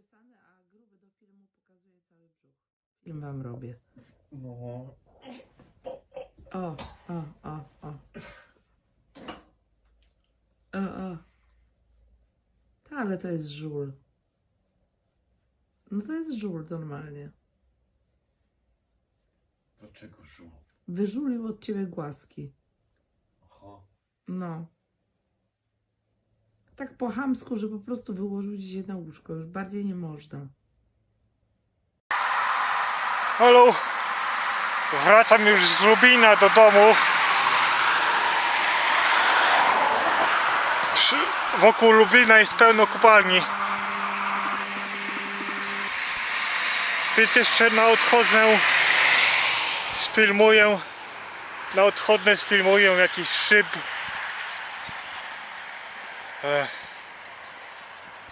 przesany, a gruby do filmu pokazuje cały brzuch. Film wam robię. No. O, o, o, o. O, o. Ta, ale to jest żul. No to jest żul normalnie. Dlaczego żół? Wyżulił od ciebie głaski. Aha. No. Tak po chamsku, że po prostu wyłożył ci się na łóżko. Już bardziej nie można. Halo, wracam już z Lubina do domu. Przy, wokół Lubina jest pełno kopalni. Więc jeszcze na odchodne sfilmuję. Na odchodne sfilmuję jakiś szyb.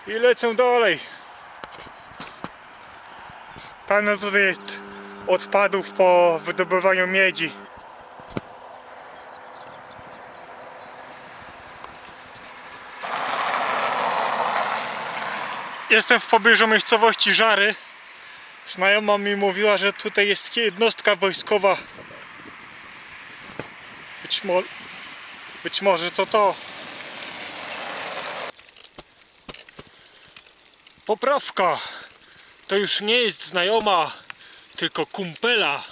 I lecę dalej. Pewno tutaj jest odpadów po wydobywaniu miedzi. Jestem w pobliżu miejscowości Żary. Znajoma mi mówiła, że tutaj jest jednostka wojskowa. Być, mo być może to to. Poprawka. To już nie jest znajoma, tylko kumpela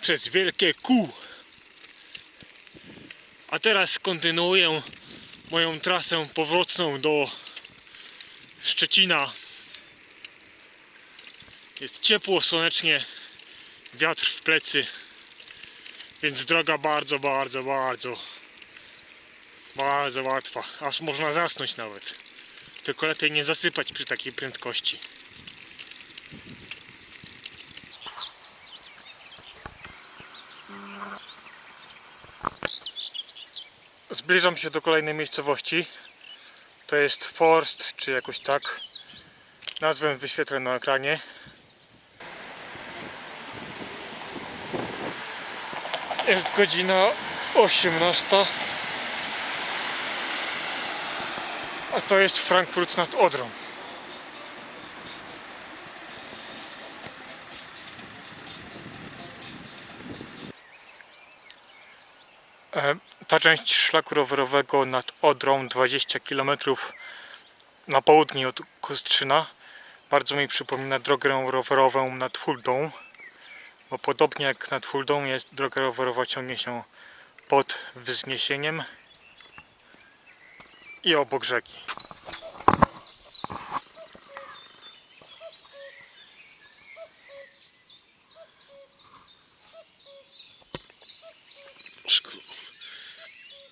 przez wielkie Q. A teraz kontynuuję moją trasę powrotną do Szczecina. Jest ciepło, słonecznie, wiatr w plecy, więc droga bardzo, bardzo, bardzo, bardzo łatwa. Aż można zasnąć nawet. Tylko lepiej nie zasypać przy takiej prędkości. Zbliżam się do kolejnej miejscowości. To jest Forst, czy jakoś tak. Nazwę wyświetlę na ekranie. Jest godzina 18. A to jest Frankfurt nad Odrą. E, Ta część szlaku rowerowego nad Odrą 20 km na południe od Kostrzyna bardzo mi przypomina drogę rowerową nad Fuldą bo podobnie jak nad Fuldą jest droga rowerowa ciągnie się pod wzniesieniem i obok rzeki. Szku...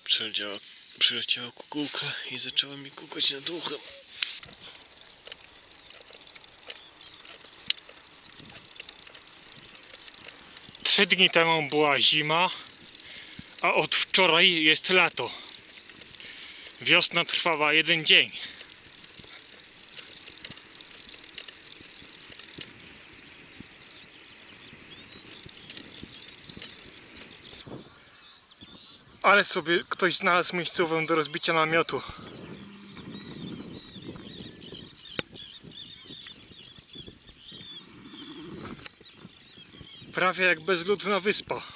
Przyleciała, przyleciała kukułka i zaczęła mi kukać nad uchem. Trzy dni temu była zima, a od wczoraj jest lato. Wiosna trwała jeden dzień. Ale sobie ktoś znalazł miejscową do rozbicia namiotu. Prawie jak bezludna wyspa.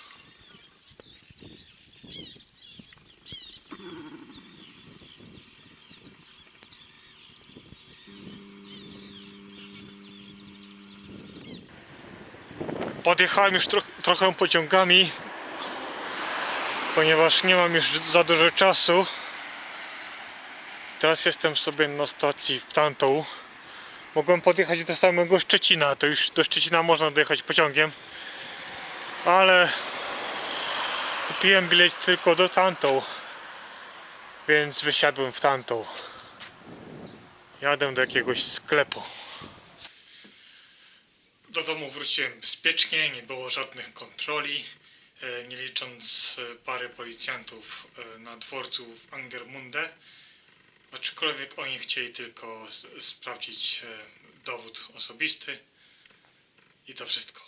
Podjechałem już tro trochę pociągami, ponieważ nie mam już za dużo czasu. Teraz jestem sobie na stacji w tamtą. Mogłem podjechać do samego Szczecina, to już do Szczecina można dojechać pociągiem. Ale kupiłem bilet tylko do tamtą, więc wysiadłem w tamtą. Jadę do jakiegoś sklepu. Do domu wróciłem bezpiecznie, nie było żadnych kontroli, e, nie licząc e, pary policjantów e, na dworcu w Angermunde. Aczkolwiek oni chcieli tylko sprawdzić dowód osobisty i to wszystko.